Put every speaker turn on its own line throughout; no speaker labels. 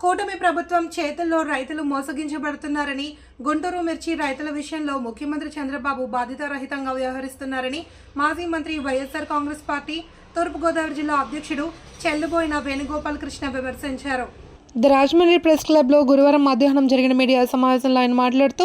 కూటమి ప్రభుత్వం చేతుల్లో రైతులు మోసగించబడుతున్నారని గుంటూరు మిర్చి రైతుల విషయంలో ముఖ్యమంత్రి చంద్రబాబు బాధితారహితంగా వ్యవహరిస్తున్నారని మాజీ మంత్రి వైఎస్ఆర్ కాంగ్రెస్ పార్టీ తూర్పుగోదావరి జిల్లా అధ్యక్షుడు చెల్లుబోయిన వేణుగోపాల్ కృష్ణ విమర్శించారు. ద రాజమండ్రి ప్రెస్ క్లబ్లో గురువారం మధ్యాహ్నం జరిగిన మీడియా సమావేశంలో ఆయన మాట్లాడుతూ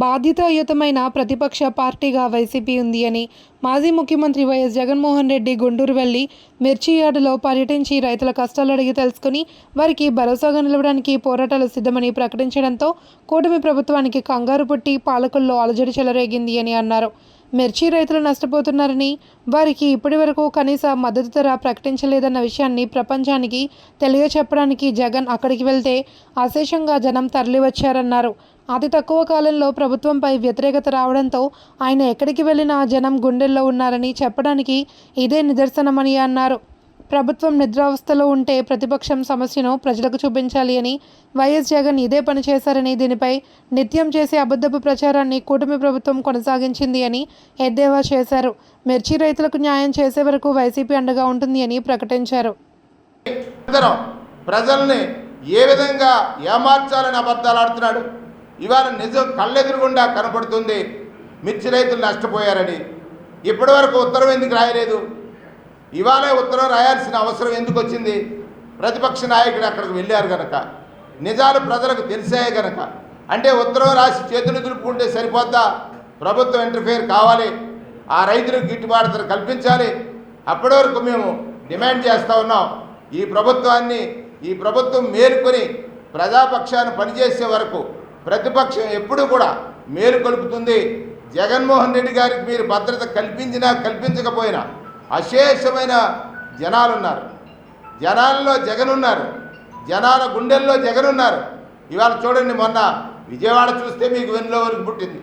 బాధ్యతాయుతమైన ప్రతిపక్ష పార్టీగా వైసీపీ ఉంది అని మాజీ ముఖ్యమంత్రి వైఎస్ జగన్మోహన్ రెడ్డి గుంటూరు వెళ్ళి మిర్చి యార్డులో పర్యటించి రైతుల కష్టాలు అడిగి తెలుసుకుని వారికి భరోసాగా నిలవడానికి పోరాటాలు సిద్ధమని ప్రకటించడంతో కూటమి ప్రభుత్వానికి కంగారు పుట్టి పాలకుల్లో అలజడి చెలరేగింది అని అన్నారు. మిర్చి రైతులు నష్టపోతున్నారని వారికి ఇప్పటివరకు కనీస మద్దతు ధర ప్రకటించలేదన్న విషయాన్ని ప్రపంచానికి తెలియచెప్పడానికి జగన్ అక్కడికి వెళ్తే అశేషంగా జనం తరలివచ్చారన్నారు. అతి తక్కువ కాలంలో ప్రభుత్వంపై వ్యతిరేకత రావడంతో ఆయన ఎక్కడికి వెళ్ళినా జనం గుండెల్లో ఉన్నారని చెప్పడానికి ఇదే నిదర్శనమని అన్నారు. ప్రభుత్వం నిద్రావస్థలో ఉంటే ప్రతిపక్షం సమస్యను ప్రజలకు చూపించాలి అని వైఎస్ జగన్ ఇదే పని చేశారని దీనిపై నిత్యం చేసే అబద్ధపు ప్రచారాన్ని కూటమి ప్రభుత్వం కొనసాగించింది అని ఎద్దేవా చేశారు. మిర్చి రైతులకు న్యాయం చేసే వరకు వైసీపీ అండగా ఉంటుంది అని ప్రకటించారు.
ప్రజల్ని ఏ విధంగా ఏమార్చాలని అబద్ధాలు ఆడుతున్నాడు? ఇవాళ నిజం కళ్ళెదురుగుండా కనపడుతుంది. మిర్చి రైతులు నష్టపోయారని. ఇప్పటివరకు ఉత్తరం ఎందుకు రాయలేదు? ఇవాళ ఉత్తరం రాయాల్సిన అవసరం ఎందుకు వచ్చింది? ప్రతిపక్ష నాయకుడు అక్కడికి వెళ్ళారు కనుక నిజాలు ప్రజలకు తెలిసాయి కనుక అంటే ఉత్తరం రాసి చేతులు దులుపుకుంటే సరిపోద్దా? ప్రభుత్వం ఇంటర్ఫేర్ కావాలి ఆ రైతులకు గిట్టుబాటు ధర కల్పించాలి. అప్పటి వరకు మేము డిమాండ్ చేస్తూ ఉన్నాం. ఈ ప్రభుత్వాన్ని ఈ ప్రభుత్వం మేలుకొని ప్రజాపక్షాన్ని పనిచేసే వరకు ప్రతిపక్షం ఎప్పుడూ కూడా మేలు కలుపుతుంది. జగన్మోహన్ రెడ్డి గారికి మీరు భద్రత కల్పించినా కల్పించకపోయినా అశేషమైన జనాలు ఉన్నారు జనాల్లో జగన్ ఉన్నారు జనాల గుండెల్లో జగన్ ఉన్నారు ఇవాళ చూడండి మొన్న విజయవాడ చూస్తే మీకు వెన్నులో వరకు పుట్టింది.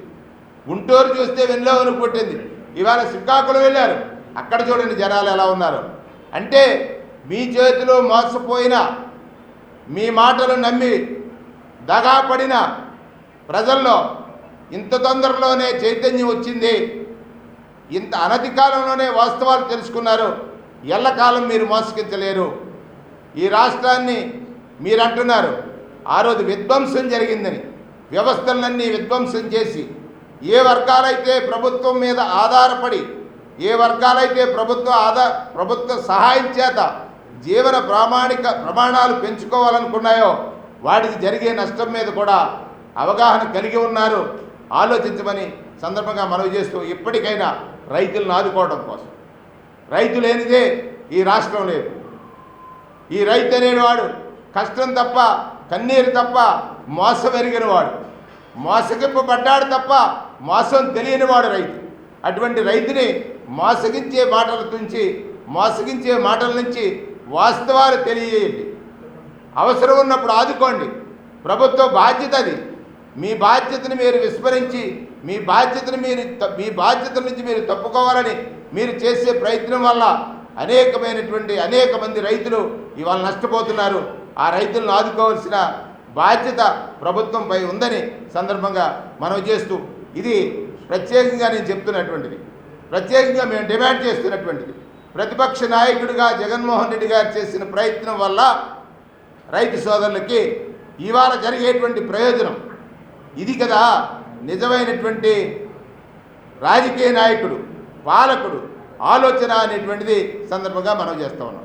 గుంటూరు చూస్తే వెన్నులో వరకు పుట్టింది. ఇవాళ శ్రీకాకుళం వెళ్ళారు. అక్కడ చూడండి జనాలు ఎలా ఉన్నారు. అంటే మీ చేతిలో మోసపోయిన మీ మాటలు నమ్మి దగాపడిన ప్రజల్లో ఇంత తొందరలోనే చైతన్యం వచ్చింది. ఇంత అనతి కాలంలోనే వాస్తవాలు తెలుసుకున్నారు. ఎల్లకాలం మీరు మోసగించలేరు. ఈ రాష్ట్రాన్ని మీరు అంటున్నారు ఆ రోజు విధ్వంసం జరిగిందని వ్యవస్థలన్నీ విధ్వంసం చేసి ఏ వర్గాలైతే ప్రభుత్వం మీద ఆధారపడి ఏ వర్గాలైతే ప్రభుత్వ ఆధార ప్రభుత్వ సహాయం చేత జీవన ప్రామాణిక ప్రమాణాలు పెంచుకోవాలనుకున్నాయో వాటికి జరిగే నష్టం మీద కూడా అవగాహన కలిగి ఉన్నారు. ఆలోచించమని సందర్భంగా మనవి చేస్తూ ఇప్పటికైనా రైతులను ఆదుకోవడం కోసం. రైతు లేనిదే ఈ రాష్ట్రం లేదు. ఈ రైతు అనేవాడు కష్టం తప్ప కన్నీరు తప్ప మోసం ఎరిగిన వాడు మోసగింపబడ్డాడు తప్ప మోసం తెలియనివాడు రైతు. అటువంటి రైతుని మోసగించే మాటల నుంచి మోసగించే మాటల నుంచి వాస్తవాలు తెలియజేయండి. అవసరం ఉన్నప్పుడు ఆదుకోండి. ప్రభుత్వ బాధ్యత అది. మీ బాధ్యతను మీరు విస్మరించి మీ బాధ్యతను మీరు మీ బాధ్యత నుంచి మీరు తప్పుకోవాలని మీరు చేసే ప్రయత్నం వల్ల అనేకమైనటువంటి అనేక మంది రైతులు ఇవాళ నష్టపోతున్నారు. ఆ రైతులను ఆదుకోవాల్సిన బాధ్యత ప్రభుత్వంపై ఉందని సందర్భంగా మనం చేస్తూ ఇది ప్రత్యేకంగా నేను చెప్తున్నటువంటిది. ప్రత్యేకంగా మేము డిమాండ్ చేస్తున్నటువంటిది. ప్రతిపక్ష నాయకుడిగా జగన్మోహన్ రెడ్డి గారు చేసిన ప్రయత్నం వల్ల రైతు సోదరులకి ఇవాళ జరిగేటువంటి ప్రయోజనం ఇది కదా నిజమైనటువంటి రాజకీయ నాయకుడు పాలకుడు ఆలోచన అనేటువంటిది సందర్భంగా మనం చేస్తూ ఉన్నాం.